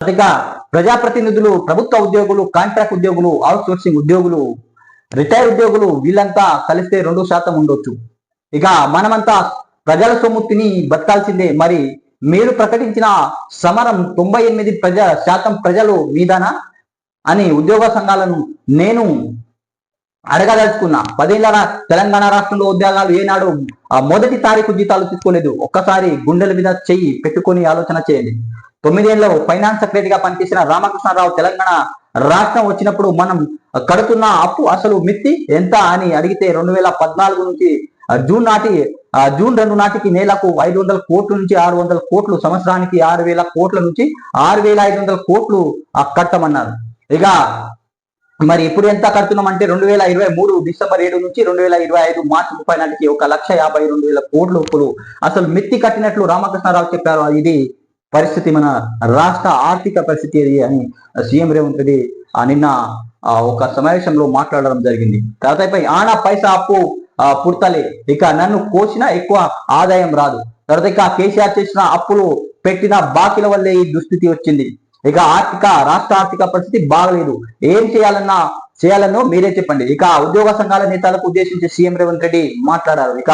ప్రజా ప్రజాప్రతినిధులు ప్రభుత్వ ఉద్యోగులు కాంట్రాక్ట్ ఉద్యోగులు అవుట్ సోర్సింగ్ ఉద్యోగులు రిటైర్ ఉద్యోగులు వీళ్ళంతా కలిస్తే రెండు శాతం ఉండొచ్చు. ఇక మనమంతా ప్రజల సొమ్ము తిని బతకాల్సిందే. మరి మీరు ప్రకటించిన సమరం తొంభై ఎనిమిది ప్రజ శాతం ప్రజలు మీదనా? అని ఉద్యోగ సంఘాలను నేను అడగదలుచుకున్నా. పదేళ్ళ తెలంగాణ రాష్ట్రంలో ఉద్యోగాలు ఏనాడు మొదటి తారీఖు జీతాలు తీసుకోలేదు. ఒక్కసారి గుండెల మీద చెయ్యి పెట్టుకొని ఆలోచన చేయండి. తొమ్మిదేళ్ళలో ఫైనాన్స్ సెక్రటరీగా పనిచేసిన రామకృష్ణారావు తెలంగాణ రాష్ట్రం వచ్చినప్పుడు మనం కడుతున్న అప్పు అసలు మిత్తి ఎంత అని అడిగితే రెండు వేల పద్నాలుగు నుంచి జూన్ నాటి జూన్ రెండు నాటికి నెలకు ఐదు వందల కోట్ల నుంచి ఆరు వందల కోట్లు సంవత్సరానికి ఆరు వేల కోట్ల నుంచి ఆరు వేల ఐదు వందల కోట్లు కట్టమన్నారు. ఇక మరి ఇప్పుడు ఎంత కడుతున్నాం అంటే రెండు వేల ఇరవై మూడు డిసెంబర్ ఏడు నుంచి రెండు వేల ఇరవై ఐదు మార్చి ముప్పై నాటికి ఒక లక్ష యాభై రెండు వేల కోట్ల ఉప్పులు అసలు మిత్తి కట్టినట్లు రామకృష్ణారావు చెప్పారు. ఇది పరిస్థితి మన రాష్ట్ర ఆర్థిక పరిస్థితి అది అని సీఎం రేవంత్ రెడ్డి నిన్న ఆ ఒక సమావేశంలో మాట్లాడడం జరిగింది. తర్వాతపై ఆనా పైసా అప్పు పుడతలే. ఇక నన్ను కోసినా ఎక్కువ ఆదాయం రాదు. తర్వాత ఇక కేసీఆర్ చేసిన అప్పులు పెట్టిన బాకీల వల్లే ఈ దుస్థితి వచ్చింది. ఇక ఆర్థిక రాష్ట్ర ఆర్థిక పరిస్థితి బాగలేదు. ఏం చేయాలన్నా చేయాలనో మీరే చెప్పండి. ఇక ఉద్యోగ సంఘాల నేతలకు ఉద్దేశించి సీఎం రేవంత్ రెడ్డి మాట్లాడారు. ఇక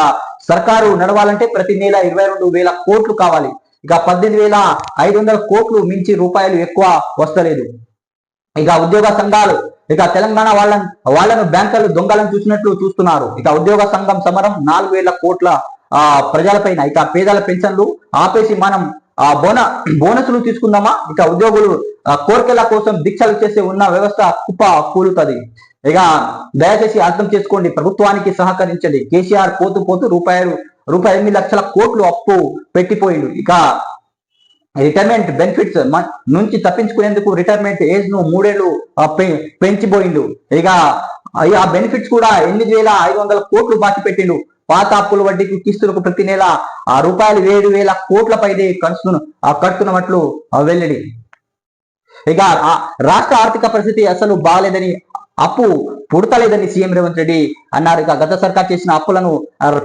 సర్కారు నడవాలంటే ప్రతి నెల ఇరవై రెండు వేల కోట్లు కావాలి. ఇక పద్దెనిమిది వేల ఐదు వందల కోట్లు మించి రూపాయలు ఎక్కువ వస్తలేదు. ఇక ఉద్యోగ సంఘాలు ఇక తెలంగాణ వాళ్ళను వాళ్ళను బ్యాంకర్లు దొంగలను చూసినట్లు చూస్తున్నారు. ఇక ఉద్యోగ సంఘం సమరం నాలుగు వేల కోట్ల ఆ ప్రజలపైన. ఇక పేదల పెన్షన్లు ఆపేసి మనం ఆ బోన బోనసులు తీసుకుందామా? ఇక ఉద్యోగులు కోరికల కోసం దీక్షలు చేసే ఉన్న వ్యవస్థ కుప్ప కూలుతుంది. ఇక దయచేసి అర్థం చేసుకోండి ప్రభుత్వానికి సహకరించండి. కేసీఆర్ పోతూ పోతూ రూపాయలు రూపాయి ఎనిమిది లక్షల కోట్లు అప్పు పెట్టిపోయిండు. ఇక రిటైర్మెంట్ బెనిఫిట్స్ నుంచి తప్పించుకునేందుకు రిటైర్మెంట్ ఏజ్ను మూడేళ్ళు పెంచిపోయిండు ఇక ఆ బెనిఫిట్స్ కూడా ఎనిమిది వేల ఐదు వందల కోట్లు బాకీ పెట్టిండు. పాత అప్పుల వడ్డీకి కిస్తులకు ప్రతి నెల ఆ రూపాయలు ఏడు వేల కోట్ల పైదే కడుతున్న ఆ కడుతున్నట్లు వెల్లడి ఇక ఆ రాష్ట్ర ఆర్థిక పరిస్థితి అసలు బాగాలేదని అప్పు పుడతలేదని సీఎం రేవంత్ రెడ్డి అన్నారు. ఇక గత సర్కార్ చేసిన అప్పులను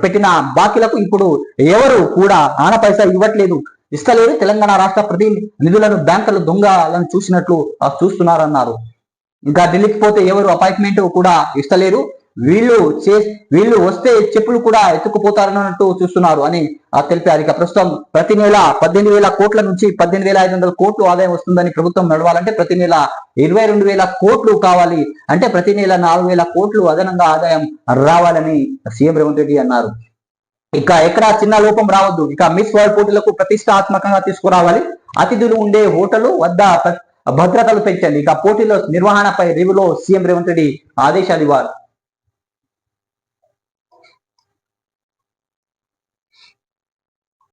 పెట్టిన బాకీలకు ఇప్పుడు ఎవరు కూడా ఆన పైసా ఇవ్వట్లేదు. ఇస్తలేదు తెలంగాణ రాష్ట్ర ప్రతి నిధులను బ్యాంకులు దొంగలను చూసినట్లు చూస్తున్నారన్నారు. ఇంకా ఢిల్లీకి పోతే ఎవరు అపాయింట్మెంట్ కూడా ఇస్తలేరు. వీళ్ళు చే వీళ్ళు వస్తే చెప్పులు కూడా ఎత్తుకుపోతారన్నట్టు చూస్తున్నారు అని తెలిపారు. ఇక ప్రస్తుతం ప్రతి నెల పద్దెనిమిది వేల కోట్ల నుంచి పద్దెనిమిది వేల ఐదు వందల కోట్లు ఆదాయం వస్తుందని ప్రభుత్వం నడవాలంటే ప్రతి నెల ఇరవై రెండు వేల కోట్లు కావాలి అంటే ప్రతి నెల నాలుగు వేల కోట్లు అదనంగా ఆదాయం రావాలని సీఎం రేవంత్ రెడ్డి అన్నారు. ఇక ఎక్కడ చిన్న లోపం రావద్దు. ఇక మిస్ వరల్డ్ పోటీలకు ప్రతిష్టాత్మకంగా తీసుకురావాలి. అతిథులు ఉండే హోటల్ వద్ద భద్రతలు పెంచండి. ఇక పోటీలో నిర్వహణపై రివ్యూలో సీఎం రేవంత్ రెడ్డి ఆదేశాలు ఇవ్వాలి